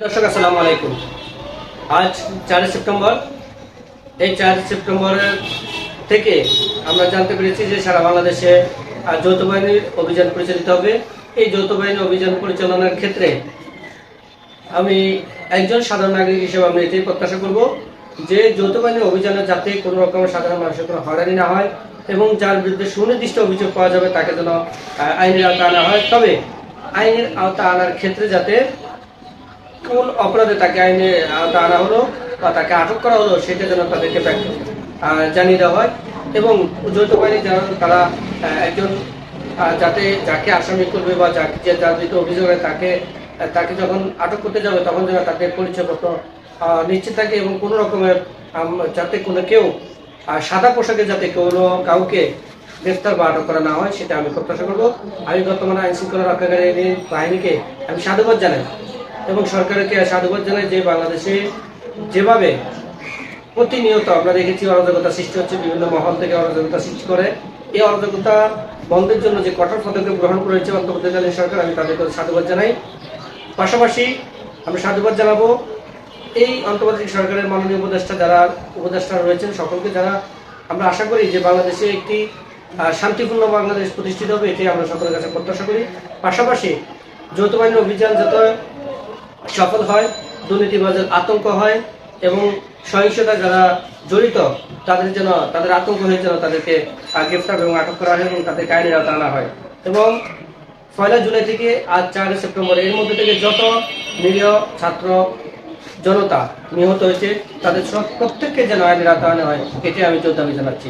দর্শক, আসসালামু আলাইকুম। আজ চারই সেপ্টেম্বর। এই চার সেপ্টেম্বরের থেকে আমরা জানতে পেরেছি যে সারা বাংলাদেশে যৌথ বাহিনীর অভিযান পরিচালিত হবে। এই যৌথ বাহিনী অভিযান পরিচালনার ক্ষেত্রে আমি একজন সাধারণ নাগরিক হিসেবে আমি এটাই প্রত্যাশা করব যে যৌথ বাহিনীর অভিযানে যাতে কোনো রকমের সাধারণ মানুষের কোনো হয়রানি না হয় এবং যার বিরুদ্ধে সুনির্দিষ্ট অভিযোগ পাওয়া যাবে তাকে যেন আইনের আওতা আনা হয়। তবে আইনের আওতা আনার ক্ষেত্রে যাতে কোন অপরাধে তাকে আইনে আনা হলো বা তাকে আটক করা হলো, সেটা যেন তাদেরকে জানিয়ে দেওয়া হয়। এবং যৌথ বাহিনী যারা তারা একজন যাতে যাকে আসামি করবে বা যাকে যে যার বিরুদ্ধে অভিযোগ হয় তাকে তাকে যখন আটক করতে যাবে, তখন যেন তাদের পরিচয়পত্র নিশ্চিত থাকে এবং কোনো রকমের যাতে কোনো কেউ সাদা পোশাকে যাতে কোনো কাউকে গ্রেফতার বা আটক করা না হয়, সেটা আমি প্রত্যাশা করব। আমি বর্তমানে আইন শৃঙ্খলা রক্ষাকারী বাহিনীকে আমি সাধুবাদ জানাই। এবং সরকারকে সাধুবাদ জানাই যে বাংলাদেশে যেভাবে প্রতিনিয়ত আমরা দেখেছি অরাজকতা সৃষ্টি হচ্ছে, বিভিন্ন মহল থেকে অরাজকতা সৃষ্টি করে। এই অরাজকতা বন্ধের জন্য যে কঠোর পদক্ষেপ গ্রহণ করেছে অন্তর্বর্তীকালীন সরকার, আমি তাদেরকে সাধুবাদ জানাই। পাশাপাশি আমি সাধুবাদ জানাব এই অন্তর্বর্তী সরকারের মাননীয় উপদেষ্টা যারা উপদেষ্টা রয়েছেন, সকলকে যারা আমরা আশা করি যে বাংলাদেশে একটি শান্তিপূর্ণ বাংলাদেশ প্রতিষ্ঠিত হবে এটি আমরা সকলের কাছে প্রত্যাশা করি। পাশাপাশি যৌথ অভিযান যাতে সফল হয়, দুর্নীতিবাজের আতঙ্ক হয় এবং সহিংসতা যারা জড়িত, তাদের যেন, তাদের আতঙ্ক হয়ে যেন তাদেরকে গ্রেফতার এবং আটক করা হয় এবং তাদের আওতা আনা হয়। এবং পয়লা জুলাই থেকে আজ চার সেপ্টেম্বর, এর মধ্যে থেকে যত নিরীহ ছাত্র জনতা নিহত হয়েছে, তাদের সব প্রত্যেককে যেন আইনের আওতা আনা হয় এটি আমি দাবি জানাচ্ছি।